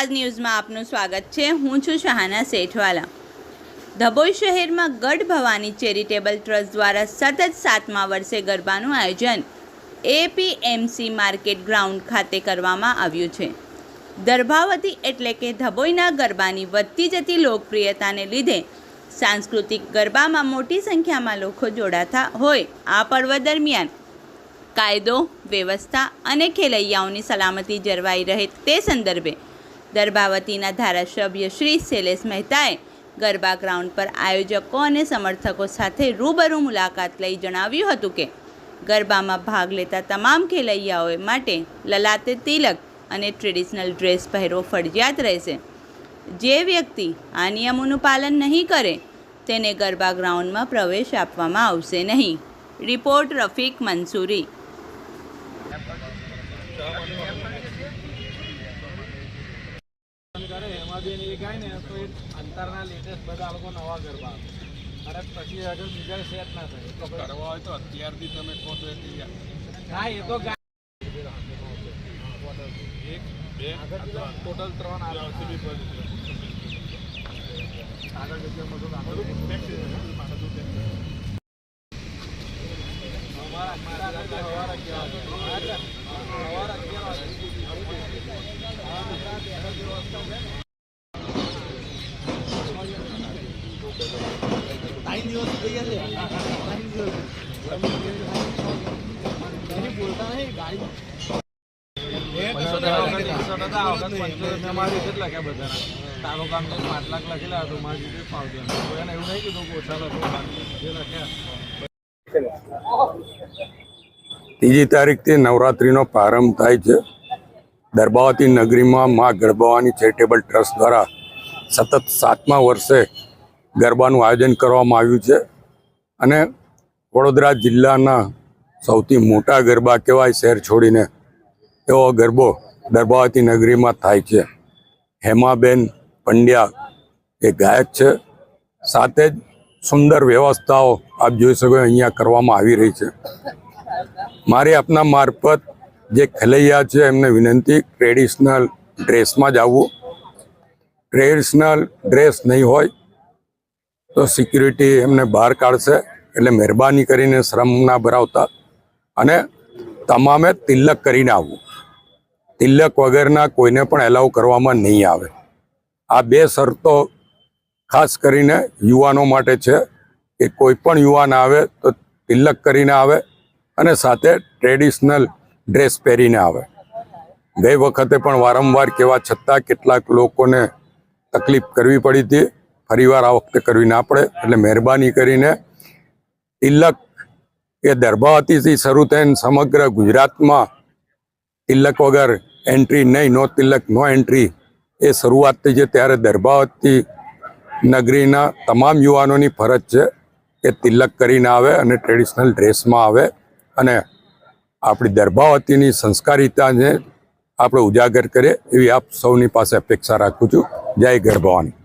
સ્વાદ ન્યૂઝમાં આપનું સ્વાગત છે. હું છું શાહાના શેઠવાલા. ધબોઈ શહેરમાં ગઢ ભવાની ચેરિટેબલ ટ્રસ્ટ દ્વારા સતત સાતમા વર્ષે ગરબાનું આયોજન એપીએમસી માર્કેટ ગ્રાઉન્ડ ખાતે કરવામાં આવ્યું છે. દર્ભાવતી એટલે કે ધબોઈના ગરબાની વધતી જતી લોકપ્રિયતાને લીધે સાંસ્કૃતિક ગરબામાં મોટી સંખ્યામાં લોકો જોડાતા હોય. આ પર્વ દરમિયાન કાયદો, વ્યવસ્થા અને ખેલૈયાઓની સલામતી જળવાઈ રહે તે સંદર્ભે દર્ભાવતીના ધારાસભ્ય શ્રી શૈલેષ મહેતાએ ગરબા ગ્રાઉન્ડ પર આયોજકો અને સમર્થકો સાથે રૂબરૂ મુલાકાત લઈ જણાવ્યું હતું કે ગરબામાં ભાગ લેતા તમામ ખેલૈયાઓ માટે લલાતે તિલક અને ટ્રેડિશનલ ડ્રેસ પહેરવો ફરજિયાત રહેશે. જે વ્યક્તિ આ નિયમોનું પાલન નહીં કરે, તેને ગરબા ગ્રાઉન્ડમાં પ્રવેશ આપવામાં આવશે નહીં. રિપોર્ટ રફીક મંસૂરી. કરે એમાં બી એ ગાય ને તો એ અંતરના લેટેસ્ટ બધા લોકો નવા ગરબા. અને પછી આગળ બીજા સેટ ના થાય. તો કરવા હોય તો અત્યારથી તમે કહો તો હા એ તો એક બે ટોટલ ત્રણ આગળ જગ્યા અમારા ત્રીજી તારીખથી નવરાત્રિનો પ્રારંભ થાય છે. દરબાવતી નગરીમાં મા ગરબાવાની ચેરિટેબલ ટ્રસ્ટ દ્વારા સતત સાતમા વર્ષે ગરબાનું આયોજન કરવામાં આવ્યું છે. અને વડોદરા જિલ્લાના સૌથી મોટા ગરબા કહેવાય શહેર છોડીને એવો ગરબો ગરબાવતી નગરીમાં થાય છે. હેમાબેન પંડ્યા એ ગાયક છે. સાથે જ સુંદર વ્યવસ્થાઓ આપ જોઈ શકો અહીંયા કરવામાં આવી રહી છે. મારી આપના મારફત જે ખલૈયા છે એમને વિનંતી ટ્રેડિશનલ ડ્રેસમાં જ આવવું. ટ્રેડિશનલ ડ્રેસ નહીં હોય તો સિક્યુરિટી એમને બહાર કાઢશે એટલે મહેરબાની કરીને શ્રમ ના ભરાવતા અને તમામે તિલક કરીને આવવું તિલક વગરના કોઈને પણ એલાઉ કરવામાં નહીં આવે. આ બે શરતો ખાસ કરીને યુવાનો માટે છે કે કોઈ પણ યુવાન આવે તો તિલક કરીને આવે અને સાથે ટ્રેડિશનલ ડ્રેસ પહેરીને આવે. ગઈ વખતે પણ વારંવાર કહેવા છતાં કેટલાક લોકોને તકલીફ કરવી પડી હતી. ફરીવાર આ વખતે કરવી ના પડે. એટલે મહેરબાની કરીને તિલક એ દરબાવતીથી શરૂ થઈને સમગ્ર ગુજરાતમાં તિલક વગર એન્ટ્રી નહીં નો તિલક નો એન્ટ્રી એ શરૂઆત થઈ છે. ત્યારે દર્ભાવતી નગરીના તમામ યુવાનોની ફરજ છે કે તિલક કરીને આવે અને ટ્રેડિશનલ ડ્રેસમાં આવે અને આપણી દર્ભાવતીની સંસ્કારિતાને આપણે ઉજાગર કરીએ. એવી આપ સૌની પાસે અપેક્ષા રાખું છું. જય ગરબાવાની